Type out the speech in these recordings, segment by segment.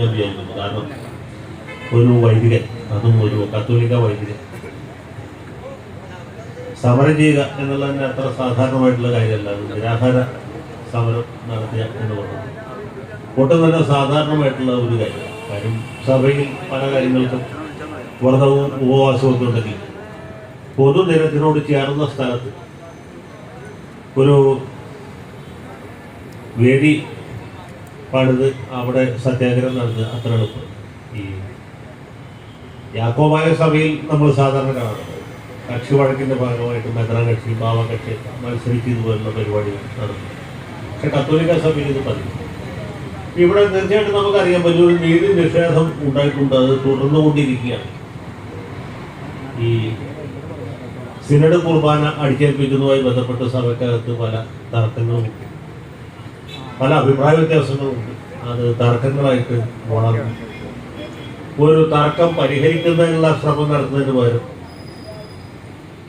ഞാൻ കാരണം ഒരു വൈദികൻ അതും ഒരു കത്തോലിക്ക വൈദികൻ. സമരം ചെയ്യുക എന്നുള്ളതിന് അത്ര സാധാരണമായിട്ടുള്ള കാര്യമല്ല. നിരാഹാര സമരം നടത്തുക എന്ന് പറയുന്നത് ഒട്ടും തന്നെ സാധാരണമായിട്ടുള്ള ഒരു കാര്യം കാര്യം സഭയിൽ പല കാര്യങ്ങൾക്കും വ്രതവും ഉപവാസവും ഒക്കെ ഉണ്ടെങ്കിൽ പൊതുനിരത്തിനോട് ചേർന്ന സ്ഥലത്ത് ഒരു വേദി പണിത് അവിടെ സത്യാഗ്രഹം നടന്ന് അത്ര എളുപ്പം. ഈ യാക്കോബായ സഭയിൽ നമ്മൾ സാധാരണ കാണുന്നത് കക്ഷി വഴക്കിന്റെ ഭാഗമായിട്ട് മെത്രാൻ കക്ഷി ഭാവ കക്ഷി മത്സരിച്ച് ഇതുപോലുള്ള പരിപാടികൾ നടന്നു. പക്ഷെ കത്തോലിക്ക സഭയിൽ ഇത് പതിവ് ഇവിടെ തീർച്ചയായിട്ടും നമുക്കറിയാൻ പറ്റും ഒരു നീതി നിഷേധം ഉണ്ടായിട്ടുണ്ട് അത് തുടർന്നുകൊണ്ടിരിക്കുകയാണ്. ഈ സിനഡ് കുർബാന അടിച്ചേൽപ്പിക്കുന്നതുമായി ബന്ധപ്പെട്ട് സഭയ്ക്കകത്ത് പല തർക്കങ്ങളും പല അഭിപ്രായ വ്യത്യാസങ്ങളുണ്ട് അത് തർക്കങ്ങളായിട്ട് വളർന്നു. ഒരു തർക്കം പരിഹരിക്കുന്നതിനുള്ള ശ്രമം നടത്തുന്നതിന് പകരം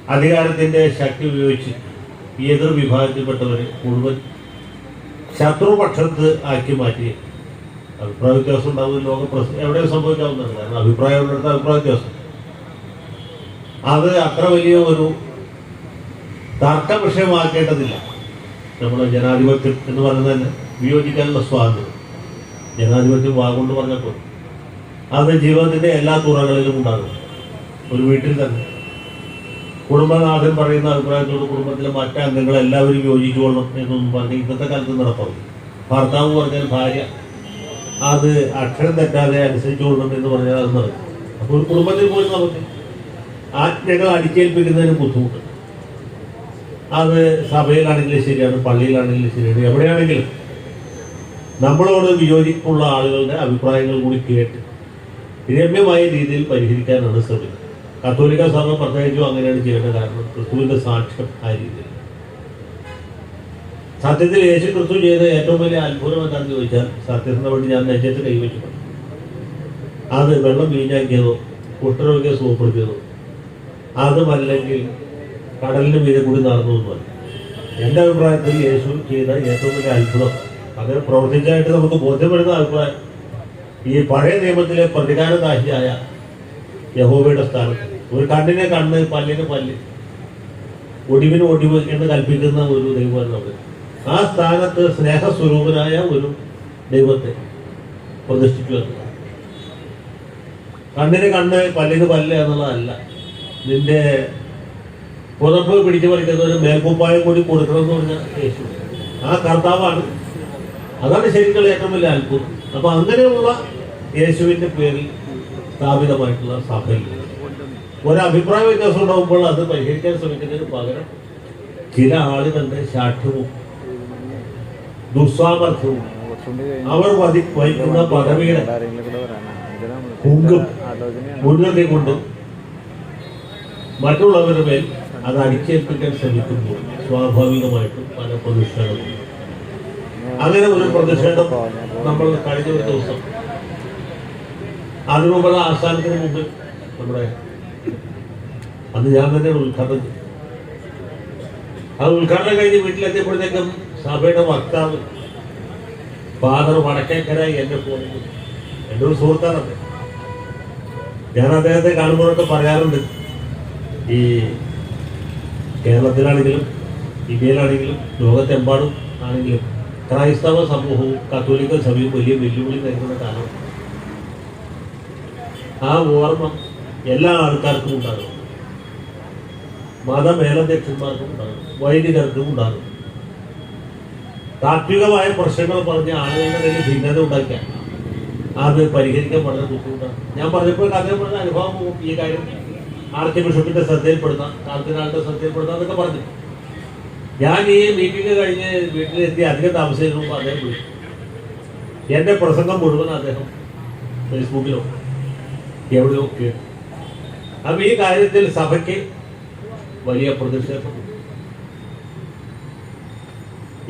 അധികാരത്തിന്റെ ശക്തി ഉപയോഗിച്ച് എതിർ വിഭാഗത്തിൽപ്പെട്ടവരെ മുഴുവൻ ശത്രുപക്ഷത്ത് ആക്കി മാറ്റി. അഭിപ്രായ വ്യത്യാസം ഉണ്ടാവും ലോക പ്രസ് എവിടെയും സംഭവിക്കാവുന്നതാണ് കാരണം അഭിപ്രായമുള്ളിടത്ത് അഭിപ്രായ വ്യത്യാസം. അത് അത്ര വലിയ ഒരു തർക്ക വിഷയമാക്കേണ്ടതില്ല. നമ്മുടെ ജനാധിപത്യം എന്ന് പറയുന്നതിന് വിയോജിക്കാനുള്ള സ്വാതന്ത്ര്യം. ജനാധിപത്യം വാഗൊണ്ട് പറഞ്ഞപ്പോൾ അത് ജീവിതത്തിന്റെ എല്ലാ തുറകളിലും ഉണ്ടാകും. ഒരു വീട്ടിൽ തന്നെ. കുടുംബനാഥൻ പറയുന്ന അഭിപ്രായത്തോട് കുടുംബത്തിലെ മറ്റ് അംഗങ്ങൾ എല്ലാവരും യോജിച്ചുകൊള്ളണം എന്നൊന്നും പറഞ്ഞ് ഇന്നത്തെ കാലത്ത് നടപ്പാവും ഭർത്താവ് പറഞ്ഞാൽ ഭാര്യ. അത് അക്ഷരം തെറ്റാതെ അനുസരിച്ചുകൊള്ളണം എന്ന് പറഞ്ഞാൽ അത് നടക്കും. അപ്പോൾ ഒരു കുടുംബത്തിൽ പോലും നമുക്ക് ആജ്ഞകൾ അടിച്ചേൽപ്പിക്കുന്നതിന് ബുദ്ധിമുട്ട്. അത് സഭയിലാണെങ്കിലും ശരിയാണ് പള്ളിയിലാണെങ്കിലും ശരിയാണ് എവിടെയാണെങ്കിലും. നമ്മളോട് വിയോജിപ്പുള്ള ആളുകളുടെ അഭിപ്രായങ്ങൾ കൂടി കേട്ട് രമ്യമായ രീതിയിൽ പരിഹരിക്കാനാണ് ശ്രമിക്കുന്നത് കത്തോലിക്ക സഭ പ്രത്യേകിച്ചും അങ്ങനെയാണ് ചെയ്യേണ്ടത് കാരണം ക്രിസ്തുവിന്റെ സാക്ഷ്യം ആ രീതിയിൽ. സത്യത്തിൽ യേശു ക്രിസ്തു ചെയ്ത ഏറ്റവും വലിയ അത്ഭുതം എന്താണെന്ന് ചോദിച്ചാൽ സത്യത്തിന് വേണ്ടി ഞാൻ നെഞ്ചത്ത് കൈവച്ചു അത് വെള്ളം വീഞ്ഞാക്കിയതോ സൂപ്പർ സുഖപ്പെടുത്തിയതോ. അതുമല്ലെങ്കിൽ കടലിന് മീതെ കൂടി നടന്നു എന്ന് പറഞ്ഞു എന്റെ അഭിപ്രായത്തിൽ യേശു ചെയ്ത ഏറ്റവും വലിയ അത്ഭുതം. അങ്ങനെ പ്രവർത്തിച്ചായിട്ട് നമുക്ക് ബോധ്യപ്പെടുന്ന അഭിപ്രായം. ഈ പഴയ നിയമത്തിലെ പ്രതികാരദാഹിയായ യഹോബയുടെ സ്ഥാനത്ത്. ഒരു കണ്ണിനെ കണ്ണ് പല്ലിന് പല്ല്. ഒടിവിന് ഒടിവ് എന്ന് കൽപ്പിക്കുന്ന ഒരു ദൈവമാണ് നമ്മൾ ആ സ്ഥാനത്ത് സ്നേഹസ്വരൂപനായ ഒരു ദൈവത്തെ പ്രതിഷ്ഠിച്ചു എന്നുള്ളതാണ് കണ്ണിന് കണ്ണ് പല്ലിന് പല്ല് എന്നുള്ളതല്ല. നിന്റെ പുതപ്പ് പിടിച്ചു ഒരു മേൽക്കുപ്പായം കൂടി കൊടുക്കണം എന്ന് പറഞ്ഞ യേശു. ആ കർത്താവാണ്. അതാണ് ശരിക്കുള്ള ഏറ്റവും വലിയ അത്ഭുതം. അപ്പൊ അങ്ങനെയുള്ള യേശുവിന്റെ പേരിൽ സ്ഥാപിതമായിട്ടുള്ള സഭയിൽ ഒരഭിപ്രായ വ്യത്യാസം ഉണ്ടാകുമ്പോൾ അത് പരിഹരിക്കാൻ ശ്രമിക്കുന്നതിന് പകരം ചില ആളുകളുടെ ശാഠ്യവും ദുസ്സാമർഥ്യവും അവർ വധി വഹിക്കുന്ന പദവിയുടെ കുങ്കും മുൻനിർത്തി കൊണ്ടും മറ്റുള്ളവരുടെ മേൽ അത് അടിച്ചേൽപ്പിക്കാൻ ശ്രമിക്കുമ്പോൾ സ്വാഭാവികമായിട്ടും പല പ്രതിഷേധവും അങ്ങനെ ഒരു പ്രതിഷേധം നമ്മൾ കഴിഞ്ഞ ഒരു ദിവസം അതിനുമുള്ള ആസ്ഥാനത്തിന് മുമ്പ് നമ്മുടെ അന്ന് ഞാൻ തന്നെ ഉദ്ഘാടനം അത് ഉദ്ഘാടനം കഴിഞ്ഞ് വീട്ടിലെത്തിയപ്പോഴത്തേക്കും സഭയുടെ വക്താവ് ഫാദർ വടക്കേക്കര എന്റെ ഫോണിൽ എന്റെ ഒരു സുഹൃത്താണ് ഞാൻ അദ്ദേഹത്തെ കാണുമ്പോഴൊക്കെ പറയാറുണ്ട് ഈ കേരളത്തിലാണെങ്കിലും ഇന്ത്യയിലാണെങ്കിലും ലോകത്തെമ്പാടും ആണെങ്കിലും ക്രൈസ്തവ സമൂഹവും കത്തോലിക്ക സഭയും വലിയ വെല്ലുവിളി നേരിടുന്ന കാലം. ആ ഓർമ്മ എല്ലാ ആൾക്കാർക്കും ഉണ്ടാകും. മതമേലധ്യക്ഷന്മാർക്കും ഉണ്ടാകും. വൈദികർക്കും ഉണ്ടാകും. താത്വികമായ പ്രശ്നങ്ങൾ പറഞ്ഞ് ആളുകളുടെ കയ്യിൽ ഭിന്നത ഉണ്ടാക്കിയാൽ അത് പരിഹരിക്കാൻ വളരെ ബുദ്ധിമുട്ടാണ്. ഞാൻ പറഞ്ഞപ്പോൾ അദ്ദേഹം പറഞ്ഞ അനുഭവം ഈ കാര്യം ആർച്ച് ബിഷപ്പിന്റെ ശ്രദ്ധയിൽപ്പെടുത്താം കാർത്തിനാളുടെ ശ്രദ്ധയിൽപ്പെടുത്താം എന്നൊക്കെ പറഞ്ഞു. ഞാൻ ഈ മീറ്റിംഗ് കഴിഞ്ഞ് വീട്ടിലെത്തി അധികം താമസിച്ചതിന് മുമ്പ് അദ്ദേഹം വിളിച്ചു. എന്റെ പ്രസംഗം മുഴുവൻ അദ്ദേഹം ഫേസ്ബുക്കിലോ എവിടെയോ കേട്ടു. അപ്പൊ ഈ കാര്യത്തിൽ സഭയ്ക്ക് വലിയ പ്രതിഷേധം.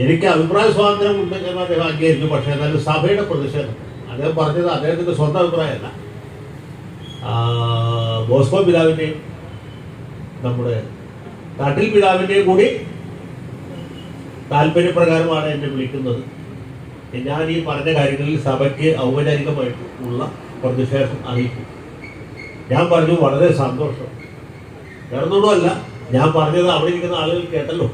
എനിക്ക് അഭിപ്രായ സ്വാതന്ത്ര്യം ഉണ്ടെങ്കിൽ അദ്ദേഹം അംഗീകരിച്ചു പക്ഷേ എന്നാലും സഭയുടെ പ്രതിഷേധം. അദ്ദേഹം പറഞ്ഞത് അദ്ദേഹത്തിന്റെ സ്വന്തം അഭിപ്രായമല്ല. ബോസ്കോ പിതാവിന്റെയും നമ്മുടെ നാട്ടിൽ പിതാവിന്റെയും കൂടി താല്പര്യപ്രകാരമാണ് എന്നെ വിളിക്കുന്നത്. ഞാൻ ഈ പറഞ്ഞ കാര്യങ്ങളിൽ സഭയ്ക്ക് ഔപചാരികമായിട്ടുള്ള പ്രതിഷേധം അറിയിക്കും. ഞാൻ പറഞ്ഞു വളരെ സന്തോഷം. വേറൊന്നുമല്ല ഞാൻ പറഞ്ഞത് അവിടെ ഇരിക്കുന്ന ആളുകൾ കേട്ടല്ലോ.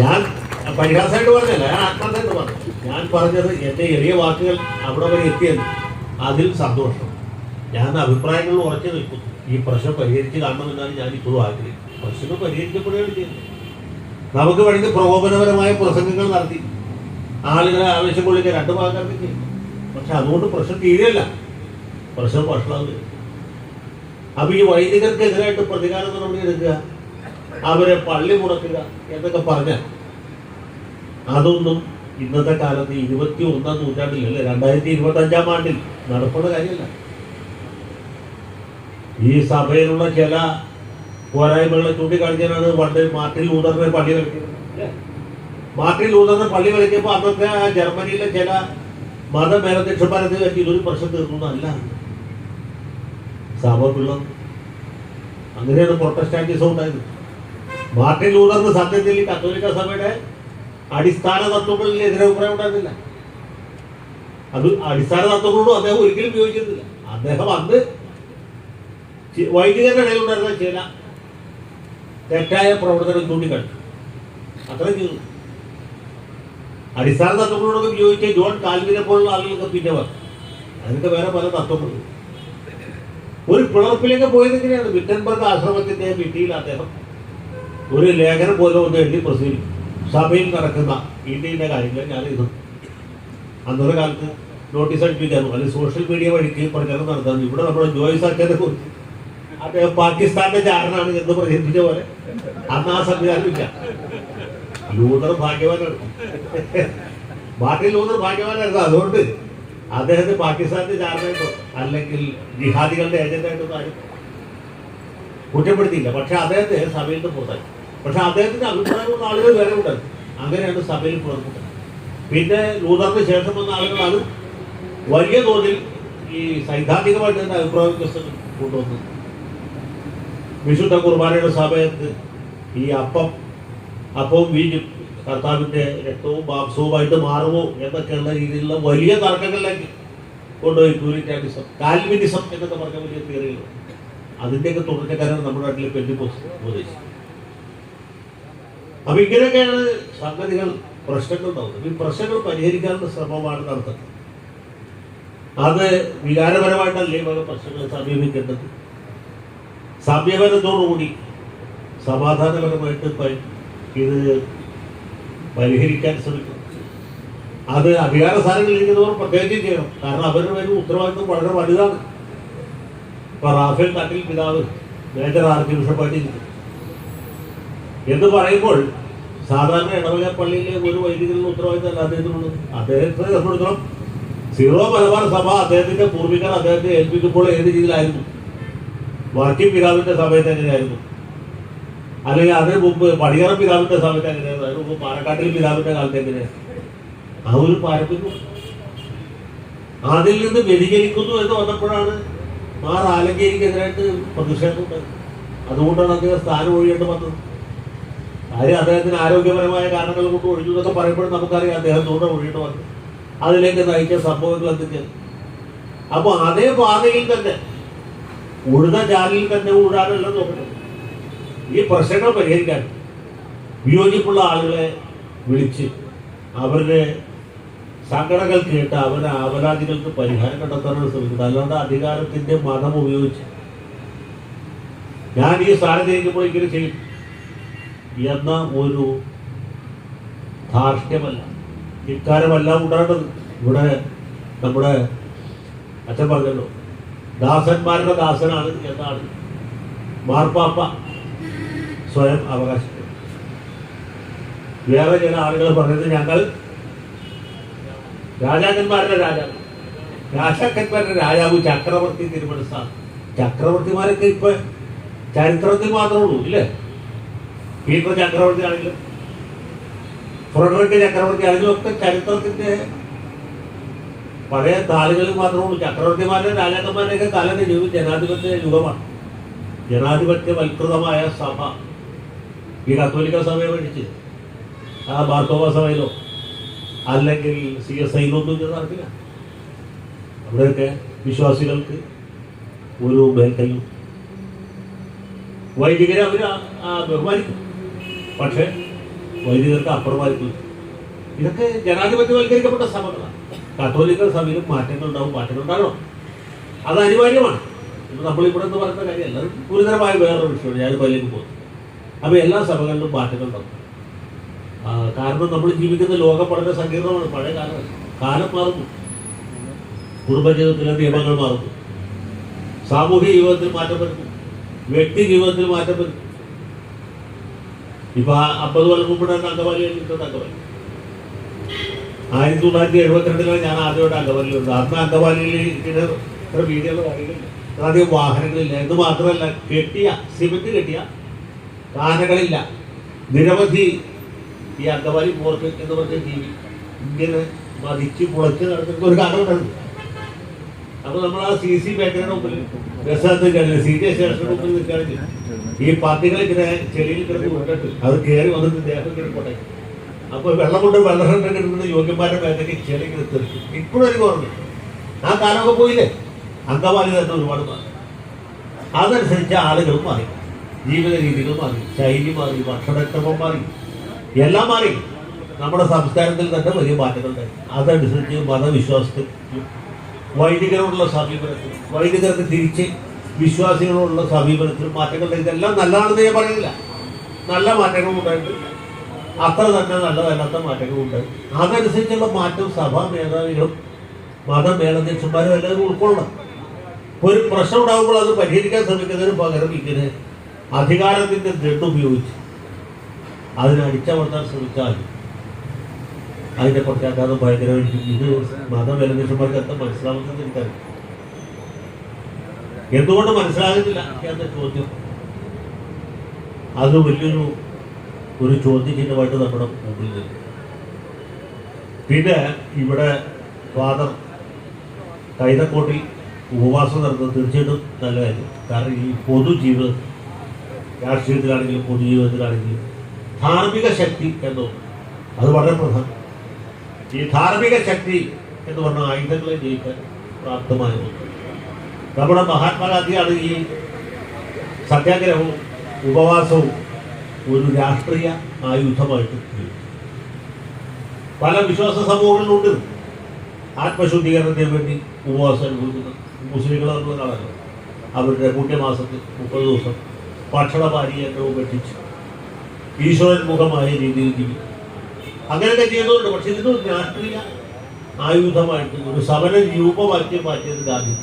ഞാൻ പരിഹാസമായിട്ട് പറഞ്ഞല്ല ഞാൻ ആത്മാർത്ഥമായിട്ട് പറഞ്ഞു. ഞാൻ പറഞ്ഞത് എന്റെ എളിയ വാക്കുകൾ അവിടെ വരെ എത്തിയത് അതിൽ സന്തോഷം. ഞാൻ അഭിപ്രായങ്ങൾ ഉറച്ചു നിൽക്കുന്നു ഈ പ്രശ്നം പരിഹരിച്ച് കാണണമെന്നാണ് ഞാൻ ഇപ്പോഴും ആഗ്രഹിക്കുന്നത്. പ്രശ്നം പരിഹരിക്കപ്പെടുകയാണ് ചെയ്യുന്നത്. നമുക്ക് വേണമെങ്കിൽ പ്രകോപനപരമായ പ്രസംഗങ്ങൾ നടത്തി. ആളുകളെ ആവേശം കൊള്ളിക്കാൻ രണ്ട് ഭാഗക്കാർക്ക് പക്ഷെ അതുകൊണ്ട് പ്രശ്നം തീരെയല്ല. പ്രശ്നം വഷളാവുക അപ്പൊ ഈ വൈദികർക്കെതിരായിട്ട് പ്രതികാര നടപടി എടുക്കുക അവരെ പള്ളി മുടക്കുക എന്നൊക്കെ പറഞ്ഞാൽ അതൊന്നും ഇന്നത്തെ കാലത്ത് ഇരുപത്തി ഒന്നാം നൂറ്റാണ്ടിൽ അല്ലെ രണ്ടായിരത്തി ഇരുപത്തി അഞ്ചാം ആണ്ടിൽ നടപ്പുള്ള കാര്യമല്ല. ഈ സഭയിലുള്ള ചില പോരായ്മകളെ ചൂണ്ടിക്കാണിക്കാനാണ് പണ്ട് മാർട്ടിൻ ലൂതറിനെ പള്ളി കളിക്കുന്നത് മാർട്ടിൻ ലൂതറിനെ പള്ളി കളിക്കുമ്പോൾ അന്നത്തെ ജർമ്മനിയിലെ ചില മതമേലധ്യക്ഷന്മാരത് പറ്റി ഇതൊരു പ്രശ്നം തീർന്നതല്ല സഭ പിള്ളം അങ്ങനെയാണ് പ്രൊട്ടസ്റ്റാന്റിസം ഉണ്ടായത്. മാർട്ടിൻ ലൂതറിന് സത്യത്തിൽ കത്തോലിക്ക സഭയുടെ അടിസ്ഥാന തത്വങ്ങളിൽ എതിരഭിപ്രായം ഉണ്ടായിരുന്നില്ല. അത് അടിസ്ഥാന തത്വങ്ങളോടും അദ്ദേഹം ഒരിക്കലും ഉപയോഗിച്ചിരുന്നില്ല അദ്ദേഹം അന്ന് വൈദികരുടെ ഇടയിൽ ഉണ്ടായിരുന്ന ചില തെറ്റായ പ്രവർത്തനം ചൂണ്ടിക്കാട്ടി. അത്ര ചെയ്തു അടിസ്ഥാന തത്വങ്ങളോടൊക്കെ ഉപയോഗിച്ച ജോൺ കാൽവിനെ പോലുള്ള ആളുകൾക്ക് പിന്നെ വന്നു. അതിനൊക്കെ വേറെ പല തത്വങ്ങളുണ്ട് ഒരു പിളർപ്പിലേക്ക് പോയത് എങ്ങനെയാണ്? വിറ്റൻബർഗ് ആശ്രമത്തിന്റെ വിട്ടിയിൽ അദ്ദേഹം ഒരു ലേഖനം പോലെ ഒന്ന് എഴുതി പ്രസിദ്ധീകരിക്കും സഭയിൽ നടക്കുന്ന ഇന്ത്യയുടെ കാര്യങ്ങൾ ഞാൻ ഇത് അന്നത്തെ കാലത്ത് നോട്ടീസ് അടിപ്പിക്കാനും അല്ലെങ്കിൽ സോഷ്യൽ മീഡിയ വഴിക്ക് പ്രചരണം നടത്താനും ഇവിടെ നമ്മുടെ ജോയിസ് അച്ഛനെ കുറിച്ച്. അദ്ദേഹം പാകിസ്ഥാന്റെ ചാരനാണ് എന്ന് പ്രചരിപ്പിച്ച പോലെ അന്ന് ആ സംവിധാനമില്ല ലൂതർ ഭാഗ്യവാനാണ്. മാർട്ടിൻ ലൂതർ ഭാഗ്യവാനായിരുന്നു. അതുകൊണ്ട് അദ്ദേഹത്തെ പാകിസ്ഥാന്റെ ചാരനായിട്ടോ അല്ലെങ്കിൽ ജിഹാദികളുടെ ഏജന്റായിട്ടോ ആരും കുറ്റപ്പെടുത്തിയില്ല. പക്ഷെ അദ്ദേഹത്തെ സഭയിൽ നിന്ന് പുറത്താക്കി. പക്ഷെ അദ്ദേഹത്തിന്റെ അഭിപ്രായമുള്ള ആളുകൾ വേറെ ഉണ്ടായിരുന്നു അങ്ങനെയാണ് സഭയിൽ പുറത്തുള്ളത് പിന്നെ ലൂതറിന് ശേഷം വന്ന ആളുകളാണ് വലിയ തോതിൽ ഈ സൈദ്ധാന്തികമായിട്ട് തന്നെ അഭിപ്രായ വ്യത്യസ്തങ്ങൾ കൊണ്ടുവന്നത്. വിശുദ്ധ കുർബാനയുടെ സമയത്ത് ഈ അപ്പം അപ്പവും വീഞ്ഞും കർത്താവിന്റെ രക്തവും മാംസവുമായിട്ട് മാറുമോ എന്നൊക്കെയുള്ള രീതിയിലുള്ള വലിയ തർക്കങ്ങളിലേക്ക് കൊണ്ടുപോയി പ്യൂരിറ്റാനിസം കാൽവിനിസം എന്നൊക്കെ പറഞ്ഞ വലിയ തിയറികൾ. അതിന്റെയൊക്കെ തുടർച്ചക്കാരാണ് നമ്മുടെ നാട്ടിലെ പെൻഡിപ്പോസ് ഉപദേശിച്ചത്. അപ്പൊ ഇങ്ങനെയൊക്കെയാണ് സംഗതികൾ പ്രശ്നങ്ങൾ ഉണ്ടാവുന്നത്. ഈ പ്രശ്നങ്ങൾ പരിഹരിക്കാനുള്ള ശ്രമമാണ് നടത്തുന്നത്. അത് വികാരപരമായിട്ടല്ലേ പല പ്രശ്നങ്ങളെ സമീപിക്കേണ്ടത്? സമീപനത്തോടുകൂടി സമാധാനപരമായിട്ട് ഇത് പരിഹരിക്കാൻ ശ്രമിക്കണം. അത് അധികാര സ്ഥാനങ്ങളിൽ ഇരിക്കുന്നവർ പ്രത്യേകിച്ചും ചെയ്യണം. കാരണം അവരുടെ പേര് ഉത്തരവാദിത്വം വളരെ വലുതാണ്. ഇപ്പൊ റാഫേൽ തട്ടിൽ പിതാവ് മേജർ ആർച്ച് ബിഷപ്പായിട്ട് ഇരിക്കും എന്ന് പറയുമ്പോൾ സാധാരണ ഇടവക പള്ളിയിലെ ഒരു വൈദികരുടെ ഉത്തരവാദിത്തമല്ല അദ്ദേഹത്തിനുള്ളത്. അദ്ദേഹത്തെ സംബന്ധിച്ചിടത്തോളം സീറോ മലബാർ സഭ അദ്ദേഹത്തിന്റെ പൂർവികർ അദ്ദേഹത്തെ ഏൽപ്പിക്കുമ്പോൾ ഏത് രീതിയിലായിരുന്നു? വർക്കിംഗ് പിതാവിന്റെ സമയത്ത് എങ്ങനെയായിരുന്നു? അല്ലെങ്കിൽ അതിന് മുമ്പ് പടിയറ പിതാവിന്റെ സമയത്ത് എങ്ങനെയായിരുന്നു? അതിന് മുമ്പ് പാലക്കാട്ടിൽ പിതാവിന്റെ കാലത്ത് എങ്ങനെയായിരുന്നു? ആ ഒരു പാരമ്പര്യം. അതിൽ നിന്ന് വ്യതിചലിക്കുന്നു എന്ന് വന്നപ്പോഴാണ് മാർ ആലങ്കേരിക്കെതിരായിട്ട് പ്രതിഷേധമുണ്ട് അതുകൊണ്ടാണ് അദ്ദേഹം സ്ഥാനം ഒഴിയേണ്ടി വന്നത്. കാര്യം അദ്ദേഹത്തിന് ആരോഗ്യപരമായ കാരണങ്ങൾ കൊണ്ട് ഒഴിഞ്ഞു എന്നൊക്കെ പറയുമ്പോഴും നമുക്കറിയാം അദ്ദേഹം ദൂരം ഒഴിയേണ്ടി വന്നു. അതിലേക്ക് നയിച്ച സംഭവങ്ങൾ എന്തൊക്കെയാണ്? അപ്പൊ അതേ പാതയിൽ തന്നെ ഉഴുന്ന ജാലിൽ തന്നെ ഊഴാനല്ല നോക്കുന്നത്. ഈ പ്രശ്നങ്ങൾ പരിഹരിക്കാൻ വിയോജിപ്പുള്ള ആളുകളെ വിളിച്ച് അവരുടെ സങ്കടങ്ങൾ കേട്ട് അവരുടെ അപരാധികൾക്ക് പരിഹാരം കണ്ടെത്താനാണ് ശ്രമിക്കുന്നത്. അല്ലാണ്ട് അധികാരത്തിന്റെ മതം ഉപയോഗിച്ച് ഞാൻ ഈ സ്ഥാനത്ത് പോയി ഇങ്ങനെ ചെയ്യും. എന്ന ഒരു ധാർഷ്ട്യമല്ല. ഇക്കാരമല്ല ഉണ്ടാകേണ്ടത് ഇവിടെ നമ്മുടെ അച്ഛൻ പറഞ്ഞല്ലോ ദാസന്മാരുടെ ദാസനാണ് എന്നാണ്. മാർപ്പാപ്പ സ്വയം അവകാശം വേറെ ചില ആളുകൾ പറയുന്നത് ഞങ്ങൾ രാജാക്കന്മാരുടെ രാജാവ്. രാജാക്കന്മാരുടെ രാജാവ് ചക്രവർത്തി തിരുമനസ്സാണ്. ചക്രവർത്തിമാരൊക്കെ ഇപ്പൊ ചരിത്രത്തിൽ മാത്രമേ ഉള്ളൂ ഇല്ലേ? പീറ്റർ ചക്രവർത്തി ആണെങ്കിലും ഫ്രെഡറിക് ചക്രവർത്തി ആണെങ്കിലും ഒക്കെ ചരിത്രത്തിന്റെ പഴയ താളുകളിൽ മാത്രമുള്ളൂ ചക്രവർത്തിമാരുടെ രാജാക്കന്മാരുടെയൊക്കെ കാലം ജീവിതം ജനാധിപത്യ യുഗമാണ്. ജനാധിപത്യവൽകൃതമായ സഭ. ഈ കത്തോലിക്ക സഭയെ മേടിച്ച് ആ ബാർക്കോവ സഭയിലോ അല്ലെങ്കിൽ സി എസ് ഐയിലൊന്നും ഇത് നടക്കില്ല. അവിടെയൊക്കെ വിശ്വാസികൾക്ക് ഒരു മേൽക്കൈയും വൈദികരെ അവർ ബഹുമാനിക്കും. പക്ഷേ വൈദികർക്ക് അപ്പുറമായിരിക്കും ഇതൊക്കെ ജനാധിപത്യവൽക്കരിക്കപ്പെട്ട സഭകളാണ് കത്തോലിക്ക സഭയിലും മാറ്റങ്ങൾ ഉണ്ടാവും മാറ്റങ്ങൾ ഉണ്ടാകണം. അത് അനിവാര്യമാണ്. ഇപ്പൊ നമ്മളിവിടെ എന്ന് പറയുന്ന കാര്യമല്ല ഗുരുതരമായ വേറൊരു വിഷയമാണ്. ഞാൻ പല്ലേക്ക് പോകുന്നു അപ്പോൾ എല്ലാ സഭകളിലും മാറ്റങ്ങൾ ഉണ്ടാവും. കാരണം നമ്മൾ ജീവിക്കുന്ന ലോകം വളരെ സങ്കീർണമാണ്. പഴയ കാലം കാലം മാറുന്നു. കുടുംബജീവിതത്തിലെ നിയമങ്ങൾ മാറുന്നു. സാമൂഹിക ജീവിതത്തിൽ മാറ്റം വരുന്നു. വ്യക്തി ജീവിതത്തിൽ മാറ്റം വരുന്നു. ഇപ്പൊ അമ്പത് കൊല്ലം മുമ്പ് തന്നെ അങ്കമാലി കിട്ടുന്ന അങ്കമാലി. ആയിരത്തി തൊള്ളായിരത്തി എഴുപത്തിരണ്ടിലാണ് ഞാൻ ആദ്യമായിട്ട് അങ്കമാലിയിൽ വന്നത് അന്ന് അങ്കമാലിയിൽ ഇങ്ങനെ ഇത്ര വീതിയുള്ള വഴികളില്ല അധികം വാഹനങ്ങളില്ല. എന്ന് മാത്രമല്ല കെട്ടിയ സിമെന്റ് കെട്ടിയ കാനകളില്ല നിരവധി ഈ അങ്കമാലി പോർക്ക് എന്ന് പറഞ്ഞ ജീവി ഇങ്ങനെ മതിച്ച് പുളച്ച് നടക്കുന്ന ഒരു കാലം ഉണ്ടായിരുന്നു അപ്പൊ നമ്മൾ ആ സി സി ബേക്കറിയുടെ മുമ്പിൽ സി ജെ സ്റ്റേഷന്റെ മുമ്പിൽ നിൽക്കുകയാണെങ്കിൽ ഈ പാർട്ടികൾ ഇങ്ങനെ ചെളിയിൽ കിടന്ന് കൊണ്ടിട്ട് അത് കയറി വന്നിട്ട് ദേഹം കൊണ്ടേ അപ്പൊ വെള്ളം കൊണ്ട് വെള്ളം കിട്ടുന്ന യോഗ്യന്മാരുടെ മേലേക്ക് ചെളി ഇങ്ങനെ ഇപ്പോഴും എനിക്ക് ഓർമ്മ ആ കാലമൊക്കെ പോയില്ലേ? അങ്കമാലി തന്നെ ഒരുപാട് മാറി. അതനുസരിച്ച് ആളുകൾ മാറി. ജീവിത രീതികൾ മാറി. ശൈലി മാറി. ഭക്ഷണക്രമം മാറി. എല്ലാം മാറി. നമ്മുടെ സംസ്കാരത്തിൽ തന്നെ വലിയ മാറ്റങ്ങൾ ഉണ്ടായി അതനുസരിച്ച് മതവിശ്വാസത്തിൽ വൈദികരോടുള്ള സമീപനത്തിൽ വൈദികർക്ക് തിരിച്ച് വിശ്വാസികളോടുള്ള സമീപനത്തിൽ മാറ്റങ്ങൾ ഇതെല്ലാം നല്ലതാണെന്ന് ഞാൻ പറയുന്നില്ല. നല്ല മാറ്റങ്ങളും ഉണ്ടായിട്ടുണ്ട്. അത്ര തന്നെ നല്ലതല്ലാത്ത മാറ്റങ്ങളും ഉണ്ട്. അതനുസരിച്ചുള്ള മാറ്റം സഭാ മേധാവികളും മത മേലധ്യക്ഷന്മാരും എല്ലാവരും ഉൾക്കൊള്ളണം. ഒരു പ്രശ്നം ഉണ്ടാകുമ്പോൾ അത് പരിഹരിക്കാൻ ശ്രമിക്കുന്നതിന് പകരം ഇങ്ങനെ ഉപയോഗിച്ച് അതിനെ അടിച്ചമർത്താൻ ശ്രമിച്ചാൽ അതിന്റെ പ്രത്യാഘാതം ഭയങ്കരമായിരിക്കും ഇത് മതം വിലനിഷന്മാർക്ക് എന്താ മനസ്സിലാവുന്നത് എനിക്കറിയാം എന്തുകൊണ്ട് മനസ്സിലാകുന്നില്ല? എന്ന ചോദ്യം. അത് വലിയൊരു ഒരു ചോദ്യചിഹ്നമായിട്ട് നമ്മുടെ മുമ്പിൽ നിൽക്കും പിന്നെ ഇവിടെ ഫാദർ കൈതക്കോട്ടിൽ ഉപവാസം നടത്തുന്നത് തീർച്ചയായിട്ടും നല്ല കാര്യം കാരണം ഈ പൊതുജീവിതത്തിൽ രാഷ്ട്രീയത്തിലാണെങ്കിലും പൊതുജീവിതത്തിലാണെങ്കിലും ധാർമ്മിക ശക്തി എന്നോ അത് വളരെ പ്രധാനം. ഈ ധാർമ്മിക ശക്തി എന്ന് പറഞ്ഞ ആയുധങ്ങളെ ജയിക്കാൻ പ്രാപ്തമായ ഒന്ന്. നമ്മുടെ മഹാത്മാഗാന്ധിയാണ് ഈ സത്യാഗ്രഹവും ഉപവാസവും ഒരു രാഷ്ട്രീയ ആയുധമായിട്ട് പല വിശ്വാസ സമൂഹങ്ങളിലുണ്ട് ആത്മശുദ്ധീകരണത്തിന് വേണ്ടി ഉപവാസം അനുഭവിക്കുന്ന മുസ്ലിങ്ങൾ എന്നുള്ളതാണല്ലോ അവരുടെ പുണ്യമാസത്തിൽ മുപ്പത് ദിവസം ഭക്ഷണപാനീയങ്ങൾ ഉപേക്ഷിച്ച് ഈശ്വരന്മുഖമായ രീതിയിൽ ജീവിക്കും. അങ്ങനെയൊക്കെ ചെയ്യുന്നുണ്ട് പക്ഷെ ഇതൊരു രാഷ്ട്രീയ ആയുധമായിട്ട് ഒരു സമര രൂപമാക്കി മാറ്റിയത് ഗാന്ധി.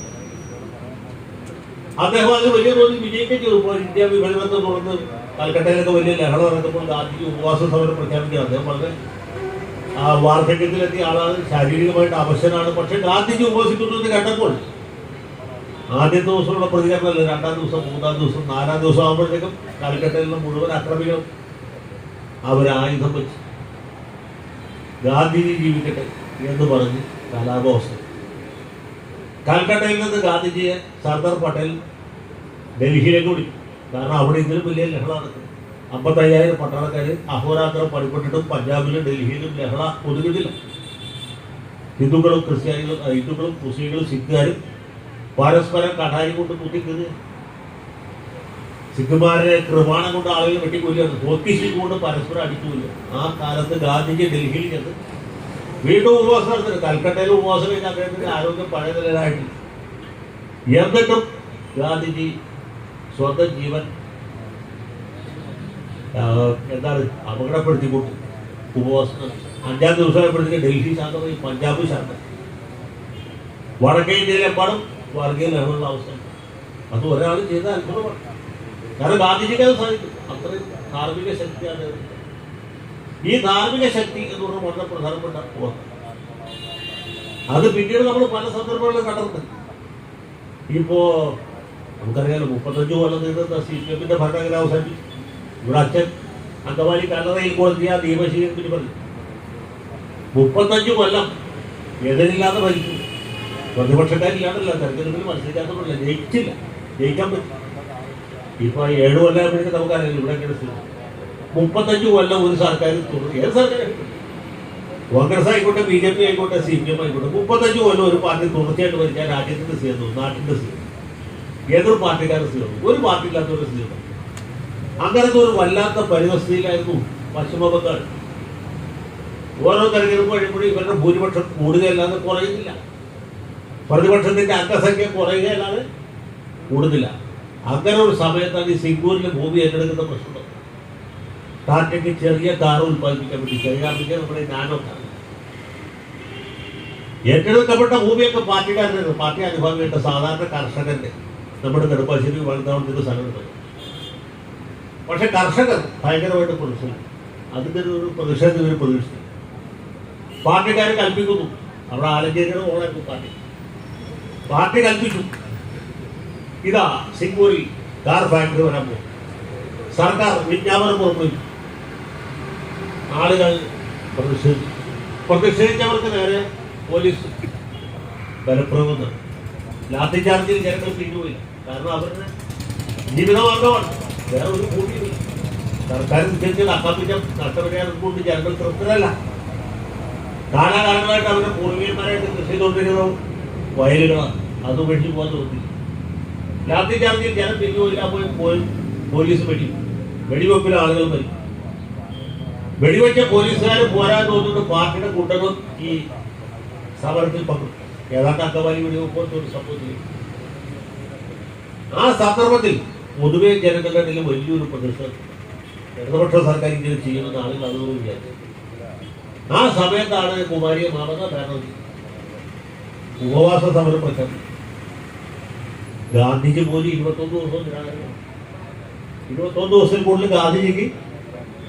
അദ്ദേഹം അത് വലിയ തോതിൽ വിജയിക്കുകയും ഇന്ത്യ വിഭജനത്തെ തുടർന്ന് കൽക്കട്ടയിലൊക്കെ വലിയ ലഹള നടന്നപ്പോൾ ഗാന്ധിജി ഉപവാസ സമരം പ്രഖ്യാപിക്കുക അദ്ദേഹം വളരെ വാർദ്ധക്യത്തിലെത്തിയ ആളാണ്. ശാരീരികമായിട്ട് അവശനാണ്. പക്ഷെ ഗാന്ധിജി ഉപവസിക്കുന്നു എന്ന് കണ്ടപ്പോൾ ആദ്യത്തെ ദിവസമുള്ള പ്രതികരണമല്ല രണ്ടാം ദിവസം മൂന്നാം ദിവസം നാലാം ദിവസം ആകുമ്പോഴത്തേക്കും കൽക്കട്ടയിൽ നിന്ന് മുഴുവൻ അക്രമികളും അവരായുധം വെച്ച് ഗാന്ധിജി ജീവിക്കട്ടെ എന്ന് പറഞ്ഞ് കലാഘോഷം. കൽക്കട്ടയിൽ നിന്ന് ഗാന്ധിജിയെ സർദാർ പട്ടേൽ ഡൽഹിയിലേക്ക് കൂടി കാരണം അവിടെ ഇതിലും വലിയ ലഹള നടക്കും അമ്പത്തയ്യായിരം പട്ടാളക്കാർ അഹോരാത്രം പണിപ്പെട്ടിട്ടും പഞ്ചാബിലും ഡൽഹിയിലും ലഹള ഒതുങ്ങിട്ടില്ല ഹിന്ദുക്കളും ക്രിസ്ത്യാനികളും ഹിന്ദുക്കളും മുസ്ലിങ്ങളും സിഖുകാരും പരസ്പരം കടാരി കൊണ്ട് കുത്തിക്കുന്നത് സിഖുമാരെ കൃപാണം കൊണ്ട് ആളുകൾ വെട്ടിക്കൊല്ലുകയാണ് തോക്കിശിക്ക് കൊണ്ട് പരസ്പരം അടിച്ചുകൊല്ലുക ആ കാലത്ത് ഗാന്ധിജി ഡൽഹിയിൽ ചെന്ന് വീണ്ടും ഉപവാസം നടത്തുന്നു കൽക്കട്ടയിൽ ഉപവാസം കഴിഞ്ഞ അദ്ദേഹത്തിന്റെ ആരോഗ്യം പഴയ നിലയിലായിട്ടില്ല എന്നിട്ടും ഗാന്ധിജി സ്വന്തം ജീവൻ എന്താണ് അപകടപ്പെടുത്തിക്കൊണ്ട് ഉപവാസം നടത്തി. അഞ്ചാം ദിവസമായപ്പോഴത്തേക്ക് ഡൽഹി ശാന്തമായി പഞ്ചാബ് ശാന്തം വടക്കേ ഇന്ത്യയിലെമ്പാടും വർഗീയ ലഹളമുള്ള അവസ്ഥ. അത് ഒരാൾ ചെയ്ത അത്ഭുതമാണ്. അത് സാധിക്കും അത്രയും ധാർമ്മിക ശക്തിയാണ്. ഈ ധാർമ്മിക ശക്തി എന്ന് പറഞ്ഞാൽ വളരെ പ്രധാനപ്പെട്ട. അത് പിന്നീട് നമ്മൾ പല സന്ദർഭങ്ങളിലും കണ്ടിട്ടുണ്ട്. ഇപ്പോ നമുക്കറിയാലോ മുപ്പത്തഞ്ചു കൊല്ലം നീണ്ടുന്ന സി പി എമ്മിന്റെ ഭരണഘടന അവസാനിച്ചു ഇവിടെ അച്ഛൻ അങ്കമാലി കല്ലറയിൽ കൊടുത്തിയ ദീപശീലത്തിന് പറഞ്ഞു. മുപ്പത്തഞ്ചു കൊല്ലം എതിരില്ലാതെ ഭരിച്ചു. പ്രതിപക്ഷക്കാരില്ലാണ്ടല്ല തെരഞ്ഞെടുപ്പിൽ മത്സരിക്കാത്തവരല്ല ജയിച്ചില്ല. ജയിക്കാൻ പറ്റും. ഇപ്പൊ ഏഴു കൊല്ലമാകുമ്പോഴേക്കും അറിയില്ല ഇവിടെ കിടക്കുന്നു മുപ്പത്തഞ്ചു കൊല്ലം ഒരു സർക്കാർ ഏത് സർക്കാർ കോൺഗ്രസ് ആയിക്കോട്ടെ ബി ജെ പി ആയിക്കോട്ടെ സി പി എം ആയിക്കോട്ടെ മുപ്പത്തഞ്ച് കൊല്ലം ഒരു പാർട്ടി തുടർച്ചയായിട്ട് ഭരിക്കാൻ രാജ്യത്തിന്റെ സ്ഥിതി നാട്ടിന്റെ സ്ഥിതി. ഏതൊരു പാർട്ടിക്കാരുടെ സ്ഥിതി ഒരു പാർട്ടി ഇല്ലാത്തവരുടെ സ്ഥിതി അങ്ങനത്തെ ഒരു വല്ലാത്ത പരിതസ്ഥിതിയിലായിരുന്നു പശ്ചിമ ബംഗാൾ. ഓരോ തെരഞ്ഞെടുപ്പ് കഴിയുമ്പോഴും ഇവരുടെ ഭൂരിപക്ഷം കൂടുകയല്ലാതെ കുറയുന്നില്ല. പ്രതിപക്ഷത്തിന്റെ അംഗസംഖ്യ കുറയുകയല്ലാതെ കൂടുന്നില്ല. അങ്ങനെ ഒരു സമയത്താണ് ഈ സിംഗൂരിലെ ഭൂമി ഏറ്റെടുക്കുന്ന പ്രശ്നം. ടാറ്റയ്ക്ക് ചെറിയ കാർ ഉൽപ്പാദിപ്പിക്കാൻ വേണ്ടി ചെറിയ കാറിന്റെ നമ്മുടെ നാനോ കാർ ഏറ്റെടുക്കപ്പെട്ട ഭൂമിയൊക്കെ പാർട്ടിക്കാരുടെ പാർട്ടി അനുഭാവികളുടെ സാധാരണ കർഷകന്റെ. നമ്മുടെ നെടുമ്പാശ്ശേരി വളർത്താവുന്ന സ്ഥലമുണ്ട്. പക്ഷെ കർഷകർ ഭയങ്കരമായിട്ട് പ്രതിഷേധിച്ചു അതിന്റെ ഒരു പ്രതിഷേധം ഇവർ പ്രതീക്ഷിച്ചു. പാർട്ടിക്കാർ കൽപ്പിക്കുന്നു. അവിടെ ആലഞ്ചേരിയുടെ ഓണായിരുന്നു പാർട്ടി. പാർട്ടി കൽപ്പിച്ചു. ഇതാ സിംഗൂരിൽ കാർ ഫാക്ടറി വരാൻ പോകും സർക്കാർ വിജ്ഞാപനം പുറപ്പെടുവിച്ചു ആളുകൾ പ്രതിഷേധിച്ചു പ്രതിഷേധിച്ചവർക്ക് നേരെ പോലീസ് ബലപ്രയോഗം നടത്തി ലാത്തി ചാർജിൽ ജനങ്ങൾ പിന്നുപോയില്ല കാരണം അവരുടെ ജീവിതമാർഗമാണ് വേറെ ഒരു കൂടിയില്ല സർക്കാർ നിശ്ചയിച്ച അക്കാപ്പിറ്റം നഷ്ടപരിഹാരം കൊണ്ട് ജനങ്ങൾ തൃപ്തരല്ല. കാലാകാലങ്ങളായിട്ട് അവരുടെ പൂർവികന്മാരായിട്ട് കൃഷി ചെയ്തുകൊണ്ടിരുന്ന വയലുകളാണ്. അത് വെട്ടി പോകാൻ തോന്നില്ല ലാത്തി ചാർജിൽ ജനം പിരിഞ്ഞുപോയില്ല പോയി പോലീസ് വെടി. വെടിവെപ്പിൽ ആളുകൾ മരിക്കും വെടിവെച്ച പോലീസുകാർ പോരാൻ തോന്നുന്നുണ്ട് പാർട്ടിയുടെ കൂട്ടങ്ങളും ഈ സമരത്തിൽ പങ്കെടുത്തു. ഏതാണ്ട് അക്കവാലി വെടിവെപ്പോലത്തെ ഒരു സംഭവത്തിൽ ആ സന്ദർഭത്തിൽ പൊതുവെ ജനങ്ങളുടെ ഇടയിൽ വലിയൊരു പ്രതിഷേധം. ഇടതുപക്ഷ സർക്കാർ ഇങ്ങനെ ചെയ്യുമെന്ന് ആളുകൾ അതുകൊണ്ട് വിചാരിച്ചു. ആ സമയത്താണ് കുമാരിയെ മാറുന്ന ബാനർജി. ഉപവാസ സമരം പ്രഖ്യാപിച്ചത്. ഗാന്ധിജി പോലും ഇരുപത്തൊന്ന് ദിവസം ഇരുപത്തൊന്ന് ദിവസത്തിൽ കൂടുതൽ ഗാന്ധിജിക്ക്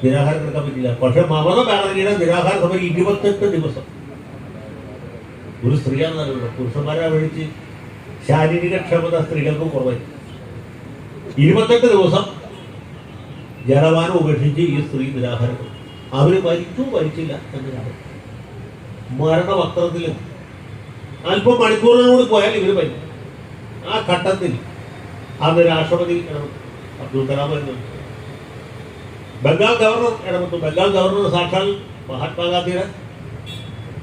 നിരാഹാരം കിടക്കാൻ പറ്റില്ല. പക്ഷെ മമത ബാനർജിയുടെ നിരാഹാര സമരം ഇരുപത്തെട്ട് ദിവസം. ഒരു സ്ത്രീയാണെന്നല്ലോ പുരുഷന്മാരെ അപേക്ഷിച്ച് ശാരീരിക ക്ഷമത സ്ത്രീകൾക്ക് കുറവായി ഇരുപത്തെട്ട് ദിവസം ജലപാനം ഉപേക്ഷിച്ച് ഈ സ്ത്രീ നിരാഹാരം. അവർ മരിച്ചു മരിച്ചില്ല എന്നതാണ് മരണവക്രത്തിൽ അല്പം മണിക്കൂറിനോട് പോയാൽ ഇവർ മരിക്കും. ആ ഘട്ടത്തിൽ അന്ന് രാഷ്ട്രപതി ഇടപെട്ടു അബ്ദുൽ കലാം വരുന്നുണ്ട് ബംഗാൾ ഗവർണർ ഇടപെട്ടു. ബംഗാൾ ഗവർണർ സാക്ഷാൽ മഹാത്മാഗാന്ധിയുടെ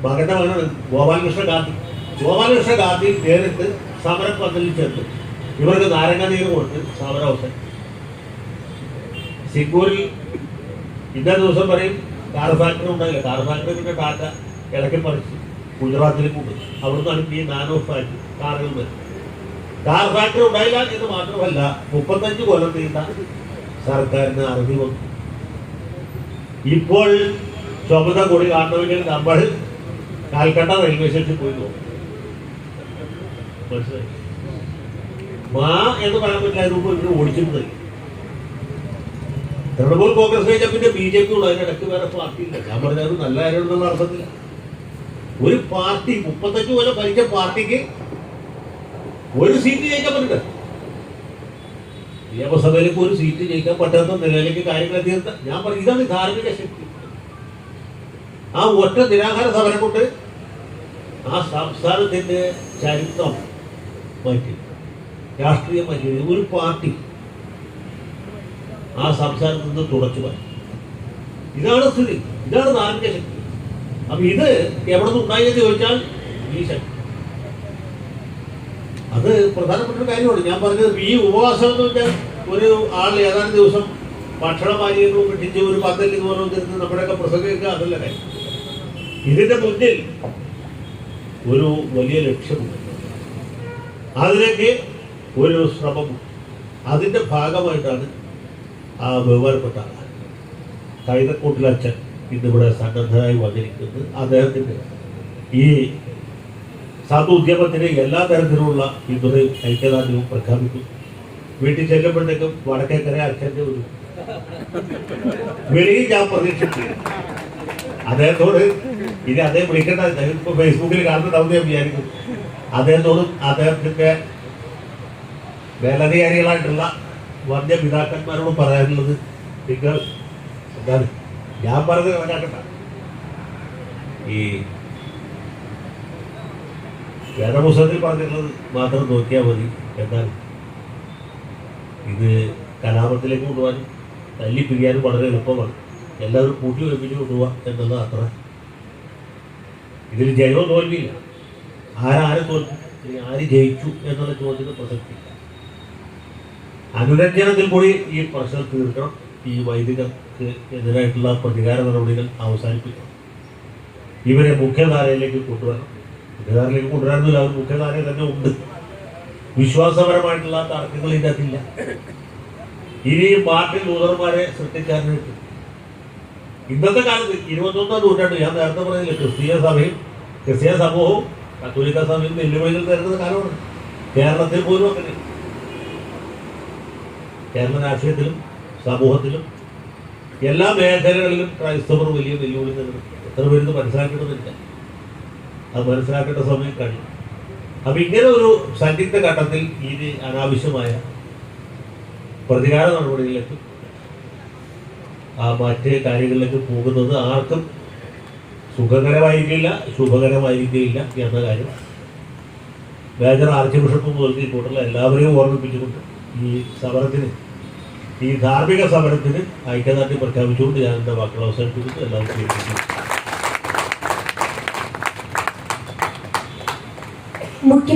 മകന്റെ മകനാണ് ഗോപാലകൃഷ്ണ ഗാന്ധി. ഗോപാലകൃഷ്ണ ഗാന്ധി നേരിട്ട് സമരം പന്തലിൽ ചേർത്ത് ഇവർക്ക് നാരങ്ങ നീര് കൊടുത്ത് സമരം അവസാനം സിംഗൂരിൽ ഇന്നേ ദിവസം പറയും കാർ ഫാക്ടറി ഉണ്ടായില്ല. കാർ ഫാക്ടറി പിന്നെ ടാറ്റ ഇടയ്ക്ക് പറിച്ച് ഗുജറാത്തിലേക്ക് കൊണ്ടു അവിടുന്ന് ഈ നാനോ ഫാക്ടറി കാറുകൾ വരും കാർ ഫാക്ടറി ഉണ്ടായില്ല എന്ന് മാത്രമല്ല മുപ്പത്തഞ്ച് കൊല്ലം നീണ്ട സർക്കാരിന് അറിഞ്ഞു വന്നു. ഇപ്പോൾ ചുമത കൊടി കാണണമെങ്കിൽ നമ്മൾ കാൽക്കട്ട റെയിൽവേ സ്റ്റേഷനിൽ പോയി നോക്കും. മാ എന്ന് പറയാൻ പറ്റില്ല അതിന് മുമ്പ് തൃണമൂൽ കോൺഗ്രസ് കഴിഞ്ഞാൽ പിന്നെ ബി ജെ പി ഉള്ളു അതിനിടയ്ക്ക് വേറെ പാർട്ടി ഇല്ല. ഞാൻ പറഞ്ഞത് നല്ല കാര്യമുണ്ടെന്ന് അർത്ഥത്തില്ല ഒരു പാർട്ടി മുപ്പത്തഞ്ച് കൊല്ലം ഭരിച്ച പാർട്ടിക്ക് ഒരു സീറ്റ് ജയിക്കാൻ പറ്റില്ല. നിയമസഭയിലേക്ക് ഒരു സീറ്റ് ജയിക്കാൻ പറ്റാത്ത നിലയിലേക്ക് കാര്യങ്ങൾ തീർത്ത ഞാൻ പറഞ്ഞു ഇതാണ് ധാർമ്മിക ശക്തി. ആ ഒറ്റ നിരാഹാര സമരം കൊണ്ട് ആ സംസ്ഥാനത്തിന്റെ ചരിത്രം മാറ്റി. രാഷ്ട്രീയം മാറ്റി. ഒരു പാർട്ടി ആ സംസ്ഥാനത്ത് നിന്ന് തുടച്ചു മാറ്റി. ഇതാണ് സ്ഥിതി. ഇതാണ് ധാർമ്മിക ശക്തി. അപ്പൊ ഇത് എവിടെ നിന്ന് ഉണ്ടായെന്ന് ചോദിച്ചാൽ ഈ ശക്തി. അത് പ്രധാനപ്പെട്ട ഒരു കാര്യമാണ്. ഞാൻ പറഞ്ഞത് ഈ ഉപവാസം എന്ന് വെച്ചാൽ ഒരു ആൾ ഏതാനും ദിവസം ഭക്ഷണ പാനീയങ്ങളും കിട്ടിച്ച് ഒരു പത്തല്ലി എന്ന് തിരുന്ന് നമ്മുടെയൊക്കെ പ്രസംഗിക്കുക അതല്ല കാര്യം. ഇതിന്റെ മുന്നിൽ ഒരു വലിയ ലക്ഷ്യമുണ്ട്. അതിലേക്ക് ഒരു ശ്രമം അതിന്റെ ഭാഗമായിട്ടാണ് ആ ബഹുമാനപ്പെട്ട അച്ഛൻ ഇന്നിവിടെ സന്നദ്ധരായി വന്നിരിക്കുന്നത് അദ്ദേഹത്തിന്റെ ഈ സാധു ഉദ്യമത്തിന് എല്ലാ തരത്തിലുമുള്ള പിന്തുണയും ഐക്യദാർഢ്യവും പ്രഖ്യാപിക്കും. വീട്ടിൽ ചെല്ലുമ്പോഴത്തേക്കും വടക്കേക്കര അച്ഛന്റെ ഒരു വെളിയിൽ ഞാൻ പ്രതീക്ഷിച്ചില്ല അദ്ദേഹത്തോട് ഇനി അദ്ദേഹം വിളിക്കേണ്ട ഇപ്പൊ ഫേസ്ബുക്കിൽ കാണുന്നുണ്ടാവും ഞാൻ വിചാരിക്കും. അദ്ദേഹത്തോടും അദ്ദേഹത്തിന്റെ മേലധികാരികളായിട്ടുള്ള വന്യ പിതാക്കന്മാരോടും പറയാനുള്ളത് നിങ്ങൾ എന്താണ്? ഞാൻ പറഞ്ഞത് ഈ വേദപുസ്തകത്തിൽ പറഞ്ഞിട്ടുള്ളത് മാത്രം നോക്കിയാൽ മതി. എന്നാൽ ഇത് കലാപത്തിലേക്ക് കൊണ്ടുപോകാൻ തല്ലി പിരിയാനും വളരെ എളുപ്പമാണ്. എല്ലാവരും കൂട്ടി ഒരുമിച്ച് കൊണ്ടുപോകാം എന്നുള്ളത് അത്ര. ഇതിൽ ജയവും തോൽവിയില്ല. ആരാരെ തോൽക്കും. ആര് ജയിച്ചു എന്നുള്ള ചോദ്യത്തിന് പ്രസക്തിയില്ല അനുരഞ്ജനത്തിൽ കൂടി ഈ പ്രശ്നം തീർക്കണം. ഈ വൈദികർക്ക് എതിരായിട്ടുള്ള പ്രതികാര നടപടികൾ അവസാനിപ്പിക്കണം. ഇവരെ മുഖ്യധാരയിലേക്ക് കൊണ്ടുവരണം. മുഖ്യധാരയിലേക്ക് കൊണ്ടുവരാനൊന്നുമില്ല. അവർ മുഖ്യധാരയിൽ തന്നെ ഉണ്ട്. വിശ്വാസപരമായിട്ടുള്ള തർക്കങ്ങൾ ഇതിന്റെ അതില്ല ഇനിയും പാർട്ടി ലൂതർമാരെ സൃഷ്ടിക്കാനായിട്ട് ഇന്നത്തെ കാലത്ത് ഇരുപത്തൊന്നാം നൂറ്റാണ്ട് ഞാൻ നേരത്തെ പറഞ്ഞില്ല ക്രിസ്തീയ സഭയും ക്രിസ്തീയ സമൂഹവും കത്തോലിക്ക സഭയും വെല്ലുവിളികൾ തരുന്ന കാലമാണ്. കേരളത്തിൽ പോലും അങ്ങനെ. കേരള രാഷ്ട്രീയത്തിലും സമൂഹത്തിലും എല്ലാ മേഖലകളിലും ക്രൈസ്തവർ വലിയ വെല്ലുവിളി നേരിടും എത്ര പേര് മനസ്സിലാക്കേണ്ടതില്ല അത് മനസ്സിലാക്കേണ്ട സമയം കഴിഞ്ഞു. അപ്പൊ ഇങ്ങനെ ഒരു സന്നിഗ്ധ ഘട്ടത്തിൽ ഇനി അനാവശ്യമായ പ്രതികാര നടപടികളിലേക്ക് ആ മറ്റ് കാര്യങ്ങളിലേക്ക് പോകുന്നത് ആർക്കും സുഖകരമായിരിക്കില്ല ശുഭകരമായിരിക്കില്ല എന്ന കാര്യം മേജർ ആർച്ച് ബിഷപ്പ് മുതൽക്ക് കൂട്ടുള്ള എല്ലാവരെയും ഓർമ്മിപ്പിച്ചുകൊണ്ട് ഈ സമരത്തിന് ഈ ധാർമ്മിക സമരത്തിന് ഐക്യദാർഢ്യം പ്രഖ്യാപിച്ചുകൊണ്ട് ഞാൻ എന്റെ വാക്കുകൾ അവസാനിപ്പിക്കുന്നു. എല്ലാവർക്കും busqué